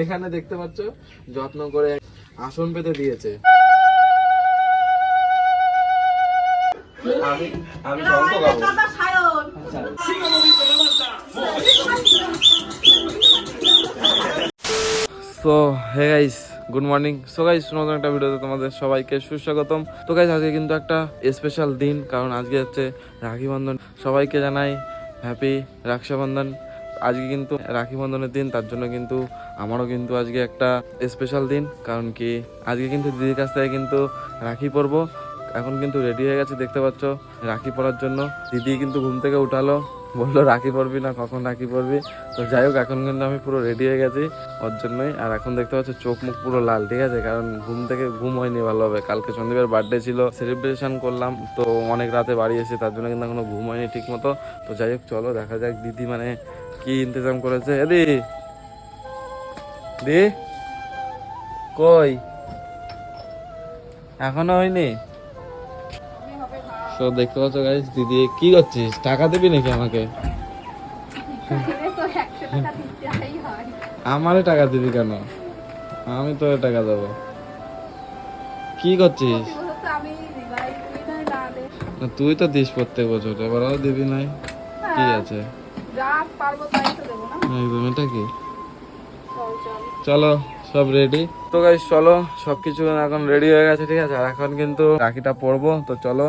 এখানে দেখতে পাচ্ছ, যত্ন করে আসন পেতে দিয়েছে। So hey guys good morning so guys নতুন একটা ভিডিওতে তোমাদের সবাইকে সুস্বাগতম। তো গাইস আজকে কিন্তু একটা স্পেশাল দিন, কারণ আজকে হচ্ছে রাখি বন্ধন। সবাইকে জানাই হ্যাপি রক্ষাবন্ধন আজকে কিন্তু রাখি বন্ধনের দিন, তার জন্য কিন্তু আমারও কিন্তু আজকে একটা স্পেশাল দিন, কারণ কি আজকে কিন্তু দিদির কাছ থেকে কিন্তু রাখি পরবো। এখন কিন্তু রেডি হয়ে গেছে, দেখতে পাচ্ছ, রাখি পরার জন্য। দিদি কিন্তু ঘুম থেকে উঠালো, বলল, রাখি পরবি না, কখন রাখি পরবি? তো যাই হোক, এখন কিন্তু আমি পুরো রেডি হয়ে গেছি ওর জন্যই। আর এখন দেখতে পাচ্ছ, চোখ মুখ পুরো লাল, ঠিক আছে? কারণ ঘুম থেকে ঘুম হয়নি ভালোভাবে কালকে সন্দীপের বার্থডে ছিল সেলিব্রেশন করলাম, তো অনেক রাতে বাড়ি এসে তার জন্য কিন্তু এখনও ঘুম হয়নি ঠিক মতো তো যাই হোক, চলো, দেখা যাক দিদি মানে কি ইন্তজাম করেছে? এদি দি। কই? এখনও হয়নি? তো দেখতে পাচ্ছ গাইস দিদি, কি করছিস? টাকা দিবি নাকি আমাকে? আমারে টাকা দিবি কেন? আমি তোর টাকা দেবো। কি করছিস? তুই তো দিস প্রত্যেক বছর, এবারও দিবি নাই। কি আছে? যা পারব তাই তো দেবো না? একদম এটা কি? চল সব রেডি তো চলো সবকিছু এখন রেডি হয়ে গেছে ঠিক আছে? আর এখন কিন্তু রাখিটা পরবো তো চলো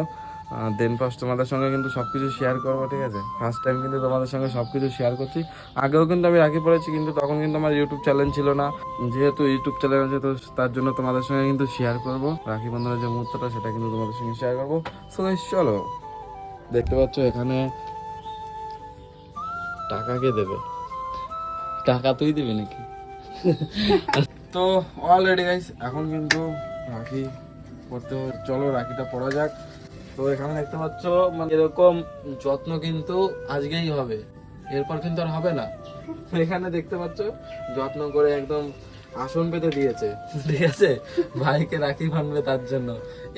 দেন ফার্স্ট তোমাদের সঙ্গে কিন্তু সবকিছু শেয়ার করব ঠিক আছে? ফার্স্ট টাইম কিন্তু তোমাদের সঙ্গে সবকিছু শেয়ার করছি। আগেও কিন্তু আমি রাখি পড়েছি কিন্তু তখন কিন্তু আমার ইউটিউব চ্যানেল ছিল না। যেহেতু ইউটিউব চ্যানেল আছে তো তার জন্য তোমাদের সঙ্গে কিন্তু শেয়ার করব। রাখি বন্ধনের যে মুহূর্তটা সেটা কিন্তু তোমাদের সঙ্গে শেয়ার করব। সো চলো। দেখতে পাচ্ছ এখানে টাকা কে দেবে? টাকা তুই দিবি নাকি? তো অলরেডি গাইস এখন কিন্তু রাখি পড়তে চলো রাখিটা পড়া যাক। তো এখানে দেখতে পাচ্ছ মানে এরকম যত্ন কিন্তু আজকেই হবে। এরপর কিন্তু আর হবে না। এখানে দেখতে পাচ্ছ যত্ন করে একদম আসন পেতে দিয়েছে। ঠিক আছে? ভাইকে রাখি বানবে তার জন্য।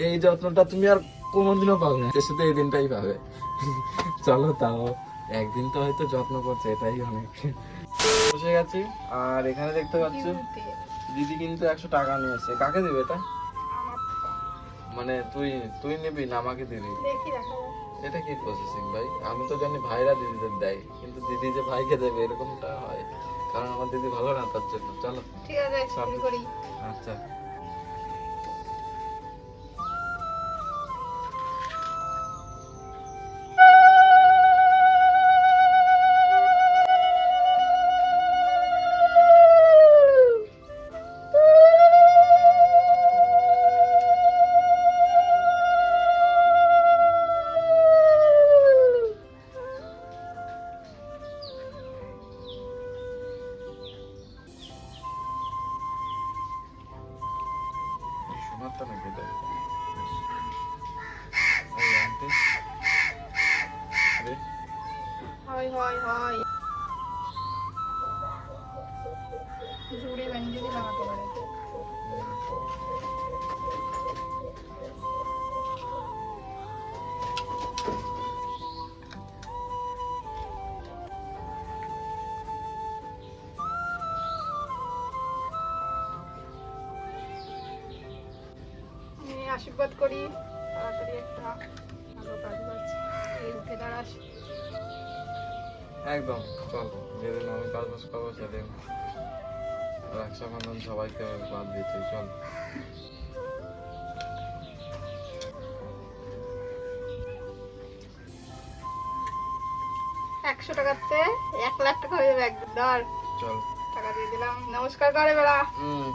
এই যত্নটা তুমি আর কোনোদিনও পাবে না। শুধু এই দিনটাই পাবে। চলো তাও। একদিন তো হয়তো যত্ন করছে এটাই অনেক। বসে গেছি আর এখানে দেখতে পাচ্ছ দিদি কিন্তু একশো টাকা নিয়েছে। কাকে দেবে এটা? মানে তুই তুই নিবি না আমাকে দিবি? এটা কি প্রসেসিং ভাই? আমি তো জানি ভাইরা দিদিদের দেয় কিন্তু দিদি যে ভাইকে দেবে এরকমটা হয়। কারণ আমার দিদি ভালো না তার জন্য। চলো। ঠিক আছে আচ্ছা। তো নাকি এটা? আন্টি হয় হয় হয় আশীর্বাদ করি। তাড়াতাড়ি একটা ভালো কাজ বাজ এই উঠে দাঁড়াস একদম চল যেদিন আমি কাজ বাজ করব সেদিন রক্ষাবন্ধন সবাইকে বাদ দিতে চল। একশো টাকাতে এক লাখ টাকা হয়ে যাবে একদম। ধর চল। টাকা দিয়ে দিলাম। নমস্কার করে বেড়া। হুম।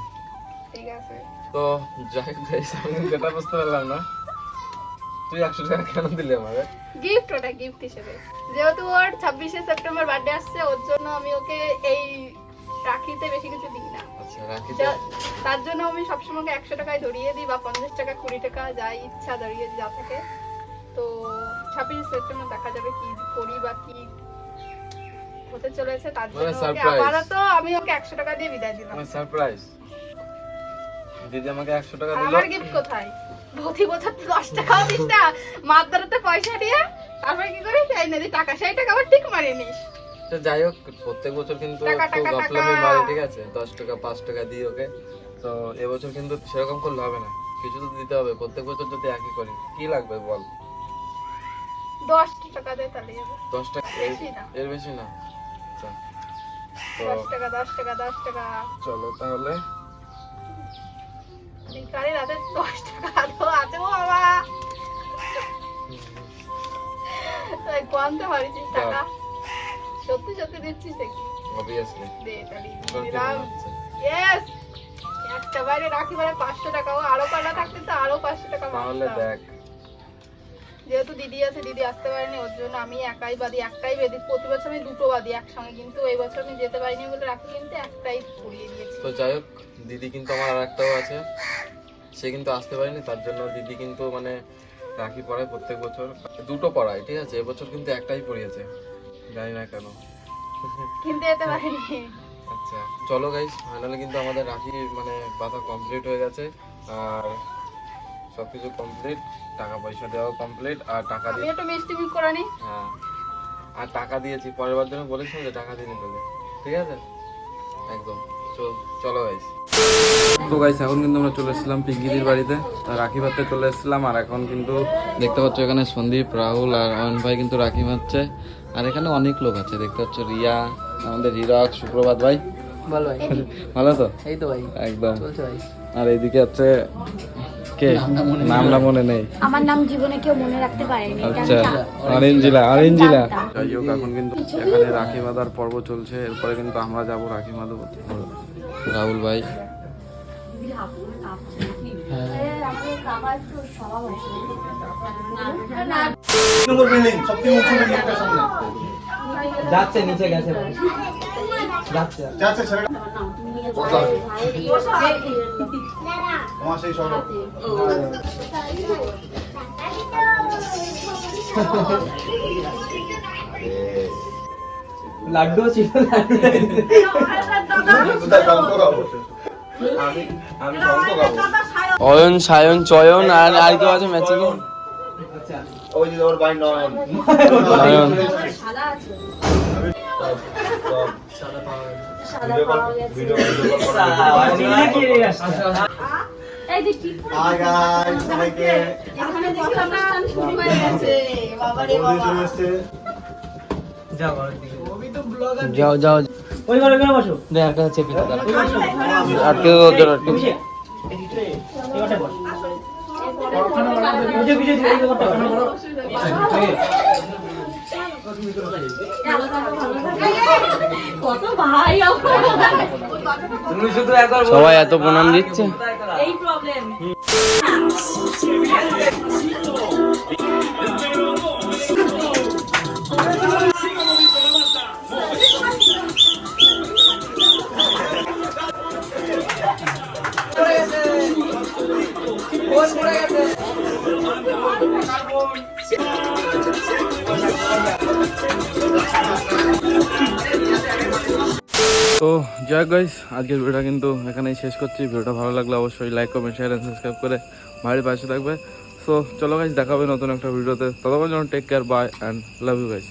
ঠিক আছে। তো যাই হোক আমি যেটা বুঝতে পারলাম না। তুই একশো টাকা কেন দিলে আমাকে? গিফট ওটা গিফট হিসেবে। যেহেতু ওর ছাব্বিশে সেপ্টেম্বর বার্থডে আসছে ওর জন্য আমি ওকে এই রাখিতে বেশি কিছু দিই না। আচ্ছা তার জন্য আমি সবসময় ওকে একশো টাকায় ধরিয়ে দিই বা পঞ্চাশ টাকা কুড়ি টাকা যা ইচ্ছা ধরিয়ে যা থাকে। তো ছাব্বিশে সেপ্টেম্বর দেখা যাবে কি করি বা কি হতে চলেছে তার মানে জন্য. আপাতত আমি ওকে একশো টাকা দিয়ে বিদায় দিলাম। সারপ্রাইজ দিদি আমাকে একশো টাকা আর দিল। আমার গিফট কোথায়? প্রতি বছর তো টাকা টাকাও দিস না। মাদ্রাতে পয়সা দিয়ে তারপরে কি করিস? এই নদী টাকা সেই টাকা আবার ঠিক মারিয়ে নিস। তো যাই হোক প্রত্যেক বছর কিন্তু একটু টাকা। মারে ঠিক আছে? দশ টাকা পাঁচ টাকা দিই ওকে। তো এবছর কিন্তু সেরকম করলে হবে না। কিছু তো দিতে হবে। প্রত্যেক বছর যদি একই করি কি লাগবে বল? দশ টাকা দেয় তাহলে যাবে দশ টাকা? এর- বেশি না। না? আচ্ছা। টাকা দশ টাকা দশ টাকা। চলো তাহলে। ভিকারি রাতে দশ টাকা আছে ও বাবা। তাই কোয়ান্তে পারিস টাকা? সত্যি সত্যি দিচ্ছিস দেখি অবভিয়াসলি দে তাহলে? ইয়েস একটা বাইরে রাখি মানে পাঁচশো টাকা। ও আরও কটা থাকতে তো আরও পাঁচশো টাকা তাহলে। দেখ। যেহেতু দিদি আছে দিদি আসতে পারেনি ওর জন্য আমি একাই বাদি একটাই বেদি। প্রতি বছর আমি দুটো বাদি একসঙ্গে কিন্তু এই বছর আমি যেতে পারিনি বলে রাখি কিন্তু একটাই পুড়িয়ে দিয়েছি। তো যাই হোক দিদি কিন্তু আমার আর একটাও আছে। সে কিন্তু আসতে পারেনি তার জন্য দিদি কিন্তু মানে রাখি পড়ায় প্রত্যেক বছর। দুটো পড়ায় ঠিক আছে? এবছর কিন্তু একটাই পড়িয়েছে। জানি না কেন। কিন্তু যেতে পারিনি। আচ্ছা চলো গাইস ফাইনালি কিন্তু আমাদের রাখি মানে বাধা কমপ্লিট হয়ে গেছে। আর সবকিছু কমপ্লিট টাকা পয়সা দেওয়াও কমপ্লিট আর টাকা আমি দিয়ে একটু মিষ্টি মিট করে নি। হ্যাঁ। আর টাকা দিয়েছি পরের বার জন্য বলেছিলাম যে টাকা দিয়ে তোকে ঠিক আছে? একদম। চল চলো গাইস তো গাইস এখন কিন্তু আমরা চলে এসেছিলাম পিঙ্কিদির বাড়িতে। তা রাখি বাঁধতে চলে এসেছিলাম আর এখন কিন্তু দেখতে পাচ্ছ এখানে সন্দীপ রাহুল আর অয়ন ভাই কিন্তু রাখি বাঁধছে আর এখানে অনেক লোক আছে দেখতে পাচ্ছ রিয়া আমাদের হীরক সুপ্রভাত ভাই। ভালো ভাই। ভালো তো? এই তো ভাই। একদম। চলছে ভাই। আর এইদিকে আছে কে? নামটা মনে নেই। আমার নাম জীবনে কেউ মনে রাখতে পারেনি আচ্ছা। অরেঞ্জিলা অরেঞ্জিলা যাই হোক এখন কিন্তু এখানে রাখি বাঁধার পর্ব চলছে এরপরে কিন্তু আমরা যাব রাখি বাঁধব রাহুল ভাই। যাচ্ছে নিচে গেছে যাচ্ছে। যাচ্ছে ছেলেটা তোমার সেই লাড্ডু ছিল অয়ন সায়ন চয়ন আর আর কেউ আছে ম্যাচিং আচ্ছা। ওই যে ওর বাড়ি নয়ন। নয়ন। সাদা আছে। Video call video video call এই যে ঠিক হাই গাইস সবাইকে এখানে দেখি অনুষ্ঠান শুরু হয়ে গেছে যাও যাও ওই ঘরে ঘরে বসো দেখ একটা চেপে বুঝে এবারে বস সবাই এত প্রণাম দিচ্ছে? এই প্রবলেম তো যাই গাইস আজকের ভিডিওটা কিন্তু এখানেই শেষ করছি। ভিডিওটা ভালো লাগলে অবশ্যই like comment share and subscribe করে বাড়ির পাশে থাকবে। সো চলো গাইস দেখাবে নতুন একটা ভিডিওতে ততক্ষণ যেন take care bye and love you guys